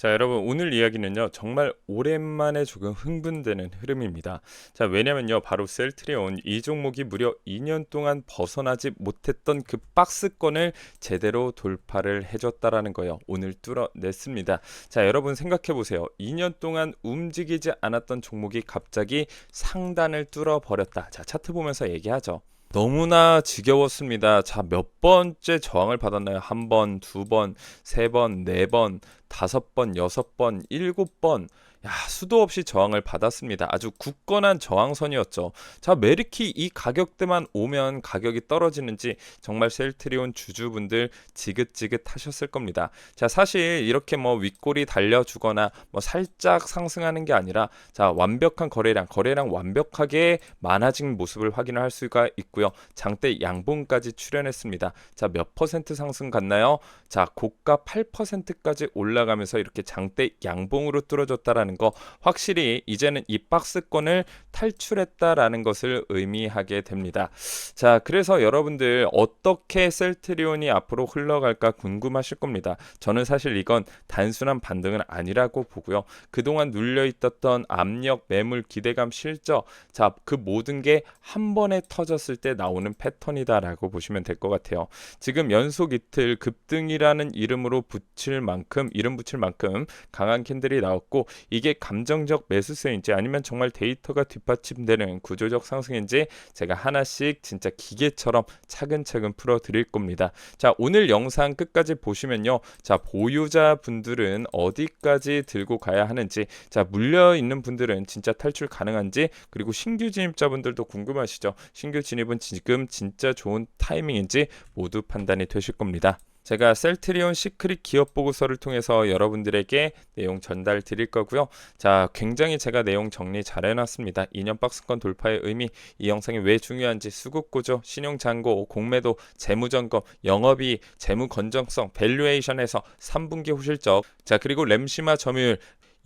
자, 여러분 오늘 이야기는요. 정말 오랜만에 조금 흥분되는 흐름입니다. 자, 왜냐면요. 바로 셀트리온 이 종목이 무려 2년 동안 벗어나지 못했던 그 박스권을 제대로 돌파를 해 줬다라는 거요. 오늘 뚫어냈습니다. 자, 여러분 생각해 보세요. 2년 동안 움직이지 않았던 종목이 갑자기 상단을 뚫어 버렸다. 자, 차트 보면서 얘기하죠. 너무나 지겨웠습니다. 자, 몇 번째 저항을 받았나요? 한 번, 두 번, 세 번, 네 번, 다섯 번, 여섯 번, 일곱 번. 야, 수도 없이 저항을 받았습니다. 아주 굳건한 저항선이었죠. 자, 메리키 이 가격대만 오면 가격이 떨어지는지 정말 셀트리온 주주분들 지긋지긋 하셨을 겁니다. 자, 사실 이렇게 뭐 윗골이 달려주거나 뭐 살짝 상승하는 게 아니라 자, 완벽한 거래량, 거래량 완벽하게 많아진 모습을 확인을 할 수가 있고요. 장대 양봉까지 출현했습니다. 자, 몇 퍼센트 상승 갔나요? 자, 고가 8%까지 올라가면서 이렇게 장대 양봉으로 뚫어졌다라는 거 확실히 이제는 이 박스권을 탈출했다라는 것을 의미하게 됩니다. 자, 그래서 여러분들 어떻게 셀트리온이 앞으로 흘러갈까 궁금하실 겁니다. 저는 사실 이건 단순한 반등은 아니라고 보고요. 그동안 눌려 있었던 압력, 매물, 기대감, 실적, 자, 그 모든 게 한 번에 터졌을 때 나오는 패턴이다라고 보시면 될 것 같아요. 지금 연속 이틀 급등이라는 이름으로 붙일 만큼 이름 붙일 만큼 강한 캔들이 나왔고 이게 감정적 매수세인지 아니면 정말 데이터가 뒷받침되는 구조적 상승인지 제가 하나씩 진짜 기계처럼 차근차근 풀어 드릴 겁니다. 자, 오늘 영상 끝까지 보시면요. 자, 보유자 분들은 어디까지 들고 가야 하는지, 자, 물려 있는 분들은 진짜 탈출 가능한지, 그리고 신규 진입자분들도 궁금하시죠? 신규 진입은 지금 진짜 좋은 타이밍인지 모두 판단이 되실 겁니다. 제가 셀트리온 시크릿 기업 보고서를 통해서 여러분들에게 내용 전달 드릴 거고요. 자, 굉장히 제가 내용 정리 잘 해놨습니다. 2년 박스권 돌파의 의미, 이 영상이 왜 중요한지 수급 구조, 신용 잔고, 공매도, 재무 점검, 영업이, 재무 건정성, 밸류에이션에서 3분기 후실적, 자 그리고 램시마 점유율,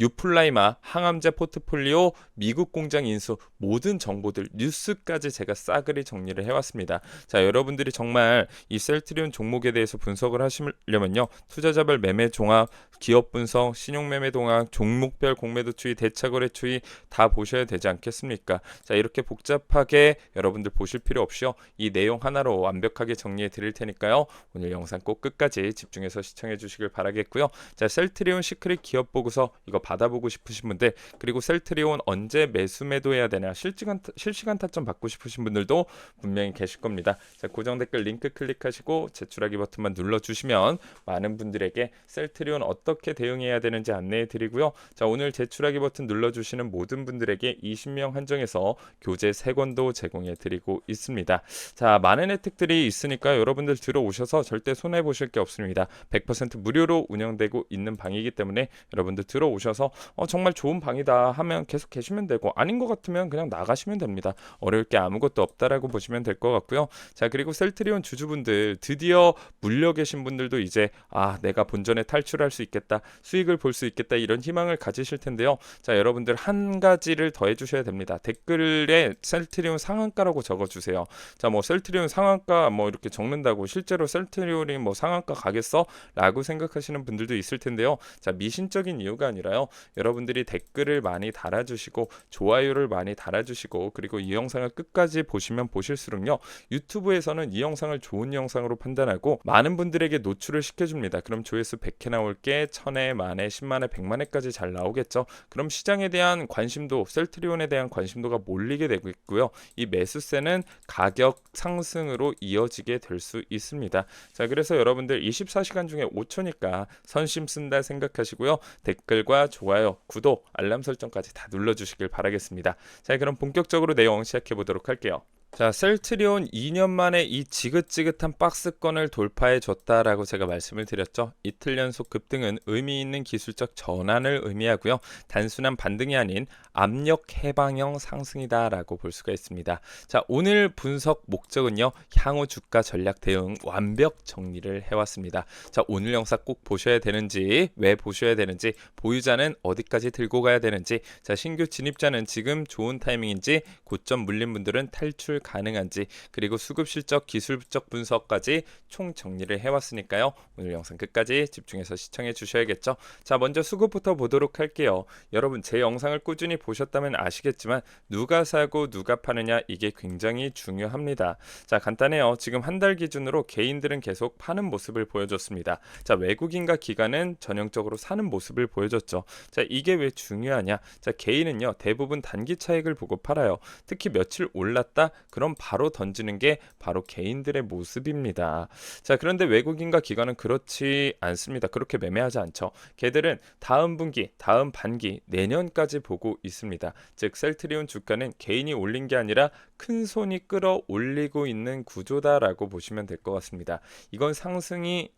유플라이마, 항암제 포트폴리오, 미국 공장 인수 모든 정보들 뉴스까지 제가 싸그리 정리를 해왔습니다. 자 여러분들이 정말 이 셀트리온 종목에 대해서 분석을 하시려면요 투자자별 매매 종합, 기업 분석, 신용 매매 동학, 종목별 공매도 추이, 대차거래 추이 다 보셔야 되지 않겠습니까? 자 이렇게 복잡하게 여러분들 보실 필요 없이요 이 내용 하나로 완벽하게 정리해 드릴 테니까요 오늘 영상 꼭 끝까지 집중해서 시청해 주시길 바라겠고요. 자 셀트리온 시크릿 기업 보고서 이거 받아보고 싶으신 분들 그리고 셀트리온 언제 매수 매도해야 되냐 실시간 실시간 타점 받고 싶으신 분들도 분명히 계실 겁니다. 자 고정 댓글 링크 클릭하시고 제출하기 버튼만 눌러 주시면 많은 분들에게 셀트리온 어떻게 대응해야 되는지 안내해 드리고요. 자 오늘 제출하기 버튼 눌러 주시는 모든 분들에게 20명 한정해서 교재 3권도 제공해 드리고 있습니다. 자 많은 혜택들이 있으니까 여러분들 들어오셔서 절대 손해 보실 게 없습니다. 100% 무료로 운영되고 있는 방이기 때문에 여러분들 들어오셔서 오셔서 어, 정말 좋은 방이다 하면 계속 계시면 되고 아닌 것 같으면 그냥 나가시면 됩니다. 어려울 게 아무것도 없다라고 보시면 될 것 같고요. 자 그리고 셀트리온 주주분들 드디어 물려 계신 분들도 이제 아 내가 본전에 탈출할 수 있겠다 수익을 볼 수 있겠다 이런 희망을 가지실 텐데요. 자 여러분들 한 가지를 더 해주셔야 됩니다. 댓글에 셀트리온 상한가라고 적어주세요. 자 뭐 셀트리온 상한가 뭐 이렇게 적는다고 실제로 셀트리온이 뭐 상한가 가겠어? 라고 생각하시는 분들도 있을 텐데요. 자 미신적인 이유가 아니라요. 여러분들이 댓글을 많이 달아주시고 좋아요를 많이 달아주시고 그리고 이 영상을 끝까지 보시면 보실수록요 유튜브에서는 이 영상을 좋은 영상으로 판단하고 많은 분들에게 노출을 시켜줍니다. 그럼 조회수 100회 나올 게 1000회, 만회, 10만회, 100만회까지 잘 나오겠죠. 그럼 시장에 대한 관심도 셀트리온에 대한 관심도가 몰리게 되고 있고요. 이 매수세는 가격 상승으로 이어지게 될 수 있습니다. 자 그래서 여러분들 24시간 중에 5초니까 선심 쓴다 생각하시고요. 댓글과 좋아요, 구독, 알람 설정까지 다 눌러주시길 바라겠습니다. 자, 그럼 본격적으로 내용 시작해 보도록 할게요. 자, 셀트리온 2년 만에 이 지긋지긋한 박스권을 돌파해 줬다라고 제가 말씀을 드렸죠. 이틀 연속 급등은 의미 있는 기술적 전환을 의미하고요. 단순한 반등이 아닌 압력 해방형 상승이다라고 볼 수가 있습니다. 자, 오늘 분석 목적은요. 향후 주가 전략 대응 완벽 정리를 해 왔습니다. 자, 오늘 영상 꼭 보셔야 되는지, 왜 보셔야 되는지, 보유자는 어디까지 들고 가야 되는지, 자, 신규 진입자는 지금 좋은 타이밍인지, 고점 물린 분들은 탈출 가능한지 그리고 수급 실적, 기술적 분석까지 총 정리를 해왔으니까요. 오늘 영상 끝까지 집중해서 시청해 주셔야겠죠. 자, 먼저 수급부터 보도록 할게요. 여러분 제 영상을 꾸준히 보셨다면 아시겠지만 누가 사고 누가 파느냐 이게 굉장히 중요합니다. 자, 간단해요. 지금 한 달 기준으로 개인들은 계속 파는 모습을 보여줬습니다. 자, 외국인과 기관은 전형적으로 사는 모습을 보여줬죠. 자, 이게 왜 중요하냐? 자, 개인은요, 대부분 단기 차익을 보고 팔아요. 특히 며칠 올랐다? 그럼 바로 던지는 게 바로 개인들의 모습입니다. 자, 그런데 외국인과 기관은 그렇지 않습니다. 그렇게 매매하지 않죠. 걔들은 다음 분기, 다음 반기, 내년까지 보고 있습니다. 즉, 셀트리온 주가는 개인이 올린 게 아니라 큰 손이 끌어올리고 있는 구조다라고 보시면 될 것 같습니다. 이건 상승이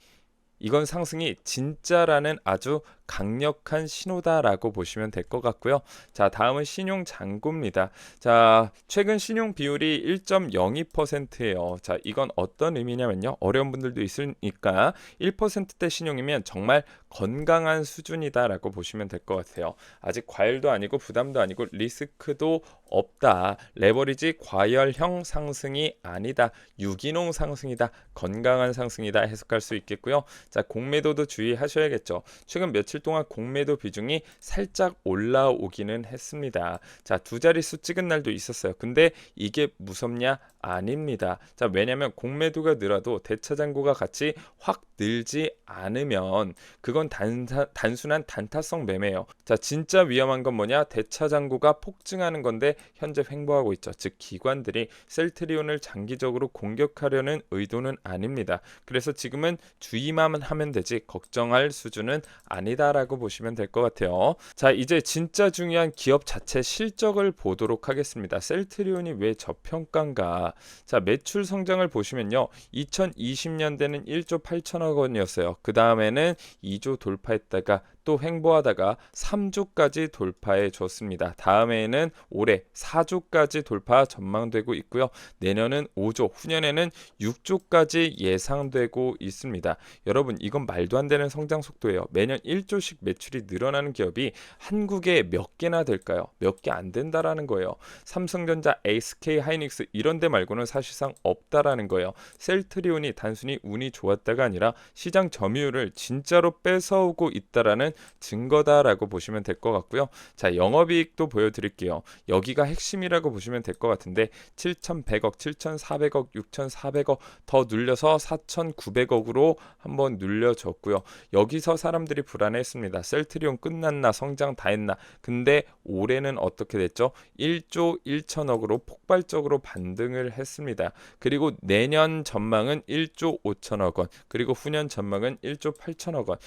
이건 상승이 진짜라는 아주 강력한 신호다라고 보시면 될 것 같고요. 자, 다음은 신용 잔고입니다. 자, 최근 신용 비율이 1.02%예요. 자, 이건 어떤 의미냐면요. 어려운 분들도 있으니까 1%대 신용이면 정말 건강한 수준이다라고 보시면 될 것 같아요. 아직 과열도 아니고 부담도 아니고 리스크도 없다. 레버리지 과열형 상승이 아니다. 유기농 상승이다. 건강한 상승이다 해석할 수 있겠고요. 자, 공매도도 주의하셔야겠죠. 최근 며칠 동안 공매도 비중이 살짝 올라오기는 했습니다. 자, 두 자릿수 찍은 날도 있었어요. 근데 이게 무섭냐? 아닙니다. 자, 왜냐면 공매도가 늘어도 대차장고가 같이 확 늘지 않으면 그건 단사, 단순한 단타성 매매예요. 자, 진짜 위험한 건 뭐냐? 대차장고가 폭증하는 건데 현재 횡보하고 있죠. 즉 기관들이 셀트리온을 장기적으로 공격하려는 의도는 아닙니다. 그래서 지금은 주의만 하면 되지 걱정할 수준은 아니다 라고 보시면 될 것 같아요. 자, 이제 진짜 중요한 기업 자체 실적을 보도록 하겠습니다. 셀트리온이 왜 저평가인가? 자, 매출 성장을 보시면요. 2020년대는 1조 8천억 원이었어요. 그 다음에는 2조 돌파했다가 또 횡보하다가 3조까지 돌파해 줬습니다. 다음에는 올해 4조까지 돌파 전망되고 있고요. 내년은 5조, 후년에는 6조까지 예상되고 있습니다. 여러분, 이건 말도 안 되는 성장 속도예요. 매년 1조씩 매출이 늘어나는 기업이 한국에 몇 개나 될까요? 몇 개 안 된다라는 거예요. 삼성전자, SK 하이닉스 이런 데 말고는 사실상 없다라는 거예요. 셀트리온이 단순히 운이 좋았다가 아니라 시장 점유율을 진짜로 뺏어오고 있다라는 증거다라고 보시면 될 것 같고요. 자, 영업이익도 보여드릴게요. 여기가 핵심이라고 보시면 될 것 같은데 7,100억, 7,400억, 6,400억 더 눌려서 4,900억으로 한번 눌려졌고요. 여기서 사람들이 불안했습니다. 셀트리온 끝났나 성장 다 했나. 근데 올해는 어떻게 됐죠? 1조 1천억으로 폭발적으로 반등을 했습니다. 그리고 내년 전망은 1조 5천억 원, 그리고 후년 전망은 1조 8천억 원.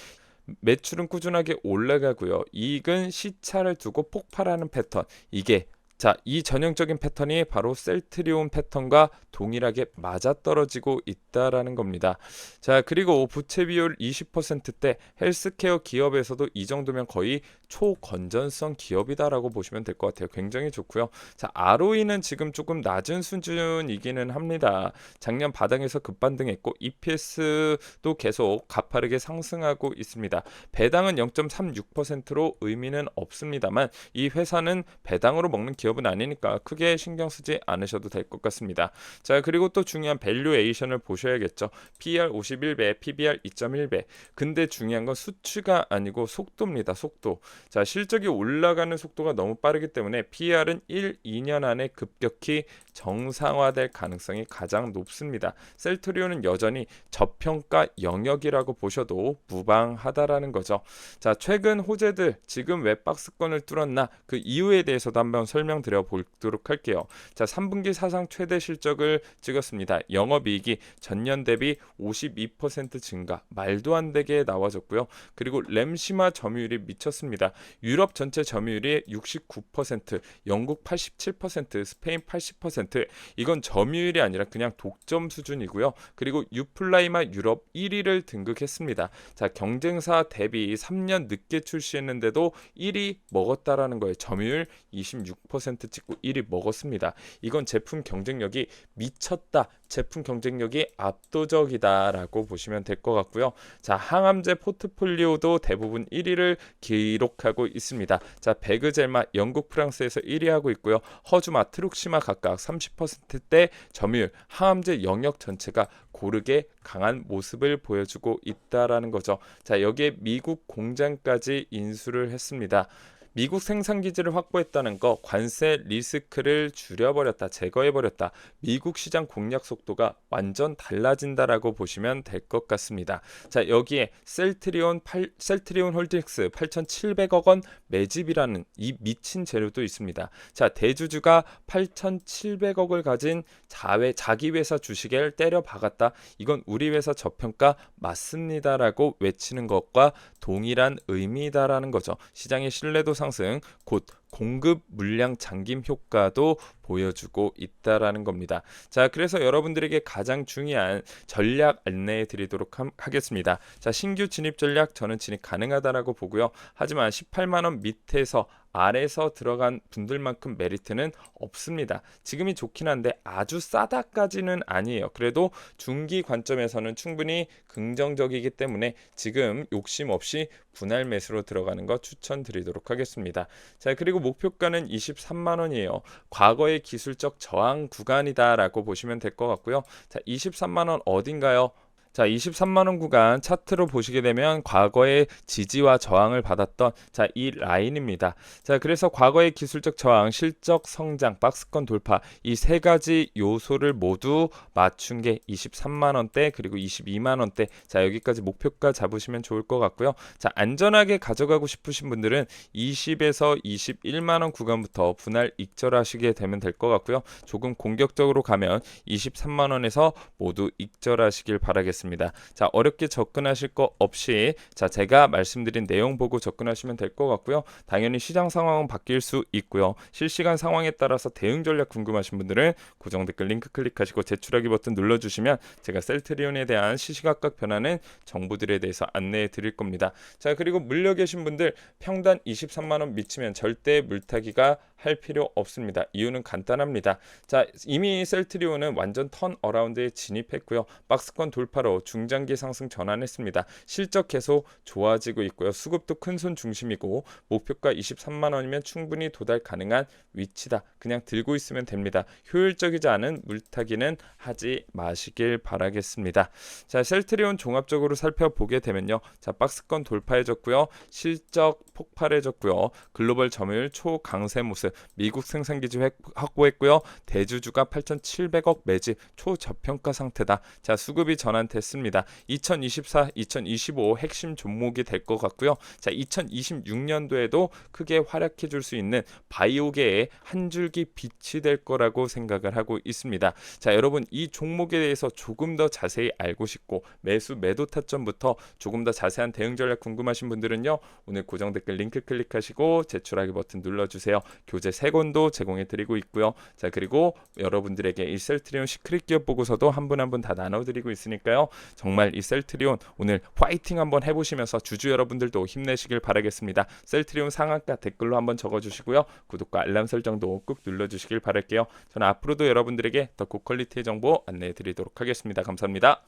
매출은 꾸준하게 올라가고요. 이익은 시차를 두고 폭발하는 패턴. 이게 자, 이 전형적인 패턴이 바로 셀트리온 패턴과 동일하게 맞아떨어지고 있다라는 겁니다. 자, 그리고 부채 비율 20%대 헬스케어 기업에서도 이 정도면 거의 초건전성 기업이다라고 보시면 될 것 같아요. 굉장히 좋고요. 자, ROE는 지금 조금 낮은 수준이기는 합니다. 작년 바닥에서 급반등했고 EPS도 계속 가파르게 상승하고 있습니다. 배당은 0.36%로 의미는 없습니다만 이 회사는 배당으로 먹는 기업 기업은 아니니까 크게 신경 쓰지 않으셔도 될 것 같습니다. 자, 그리고 또 중요한 밸류에이션을 보셔야겠죠. PER 51배, PBR 2.1배. 근데 중요한 건 수치가 아니고 속도입니다. 속도. 자, 실적이 올라가는 속도가 너무 빠르기 때문에 PER은 1, 2년 안에 급격히 정상화될 가능성이 가장 높습니다. 셀트리온은 여전히 저평가 영역이라고 보셔도 무방하다라는 거죠. 자, 최근 호재들 지금 왜 박스권을 뚫었나 그 이유에 대해서도 한번 설명 설명드려 보도록 할게요. 자, 3분기 사상 최대 실적을 찍었습니다. 영업이익이 전년 대비 52% 증가, 말도 안 되게 나와졌고요. 그리고 램시마 점유율이 미쳤습니다. 유럽 전체 점유율이 69%, 영국 87%, 스페인 80%. 이건 점유율이 아니라 그냥 독점 수준이고요. 그리고 유플라이마 유럽 1위를 등극했습니다. 자, 경쟁사 대비 3년 늦게 출시했는데도 1위 먹었다라는 거예요. 점유율 26%. 20% 찍고 1위 먹었습니다. 이건 제품 경쟁력이 미쳤다. 제품 경쟁력이 압도적이다라고 보시면 될 것 같고요. 자, 항암제 포트폴리오도 대부분 1위를 기록하고 있습니다. 자, 베그젤마 영국 프랑스에서 1위 하고 있고요. 허주마 트룩시마 각각 30%대 점유율 항암제 영역 전체가 고르게 강한 모습을 보여주고 있다라는 거죠. 자, 여기에 미국 공장까지 인수를 했습니다. 미국 생산 기지를 확보했다는 거 관세 리스크를 줄여버렸다 제거해버렸다. 미국 시장 공략 속도가 완전 달라진다라고 보시면 될 것 같습니다. 자 여기에 셀트리온 8, 셀트리온 홀딩스 8,700억 원 매집이라는 이 미친 재료도 있습니다. 자 대주주가 8,700억을 가진 자회 자기 회사 주식을 때려 박았다. 이건 우리 회사 저평가 맞습니다라고 외치는 것과 동일한 의미다라는 거죠. 시장의 신뢰도 상승 곧 공급 물량 잠김 효과도 보여주고 있다라는 겁니다. 자, 그래서 여러분들에게 가장 중요한 전략 안내해 드리도록 하겠습니다. 자, 신규 진입 전략 저는 진입 가능하다라고 보고요. 하지만 18만 원 밑에서 아래서 들어간 분들만큼 메리트는 없습니다. 지금이 좋긴 한데 아주 싸다까지는 아니에요. 그래도 중기 관점에서는 충분히 긍정적이기 때문에 지금 욕심 없이 분할 매수로 들어가는 거 추천드리도록 하겠습니다. 자, 그리고 목표가는 23만 원이에요. 과거의 기술적 저항 구간이다라고 보시면 될 것 같고요. 자, 23만 원 어딘가요? 자, 23만 원 구간 차트로 보시게 되면 과거의 지지와 저항을 받았던 자, 이 라인입니다. 자, 그래서 과거의 기술적 저항, 실적 성장, 박스권 돌파 이 세 가지 요소를 모두 맞춘 게 23만 원대 그리고 22만 원대. 자, 여기까지 목표가 잡으시면 좋을 것 같고요. 자, 안전하게 가져가고 싶으신 분들은 20에서 21만 원 구간부터 분할 익절하시게 되면 될 것 같고요. 조금 공격적으로 가면 23만 원에서 모두 익절하시길 바라겠습니다. 하겠습니다. 자, 어렵게 접근하실 거 없이 자, 제가 말씀드린 내용 보고 접근하시면 될 것 같고요. 당연히 시장 상황은 바뀔 수 있고요. 실시간 상황에 따라서 대응 전략 궁금하신 분들은 고정 댓글 링크 클릭하시고 제출하기 버튼 눌러 주시면 제가 셀트리온에 대한 시시각각 변하는 정보들에 대해서 안내해 드릴 겁니다. 자, 그리고 물려 계신 분들 평단 23만 원 미치면 절대 물타기가 할 필요 없습니다. 이유는 간단합니다. 자, 이미 셀트리온은 완전 턴 어라운드에 진입했고요. 박스권 돌파로 중장기 상승 전환했습니다. 실적 계속 좋아지고 있고요. 수급도 큰 손 중심이고 목표가 23만 원이면 충분히 도달 가능한 위치다. 그냥 들고 있으면 됩니다. 효율적이지 않은 물타기는 하지 마시길 바라겠습니다. 자, 셀트리온 종합적으로 살펴보게 되면요. 자, 박스권 돌파해졌고요. 실적 폭발해졌고요. 글로벌 점유율 초강세 모습 미국 생산기지 확보했고요. 대주주가 8,700억 매집 초저평가 상태다. 자 수급이 전환됐습니다. 2024, 2025 핵심 종목이 될 것 같고요. 자 2026년도에도 크게 활약해 줄 수 있는 바이오계의 한 줄기 빛이 될 거라고 생각을 하고 있습니다. 자 여러분 이 종목에 대해서 조금 더 자세히 알고 싶고 매수 매도 타점부터 조금 더 자세한 대응 전략 궁금하신 분들은요 오늘 고정 댓글 링크 클릭하시고 제출하기 버튼 눌러주세요. 교재 세 권도 제공해 드리고 있고요. 자 그리고 여러분들에게 이 셀트리온 시크릿 기업 보고서도 한 분 한 분 다 나눠 드리고 있으니까요. 정말 이 셀트리온 오늘 화이팅 한번 해 보시면서 주주 여러분들도 힘내시길 바라겠습니다. 셀트리온 상한가 댓글로 한번 적어 주시고요. 구독과 알람 설정도 꾹 눌러 주시길 바랄게요. 저는 앞으로도 여러분들에게 더 고퀄리티의 정보 안내해 드리도록 하겠습니다. 감사합니다.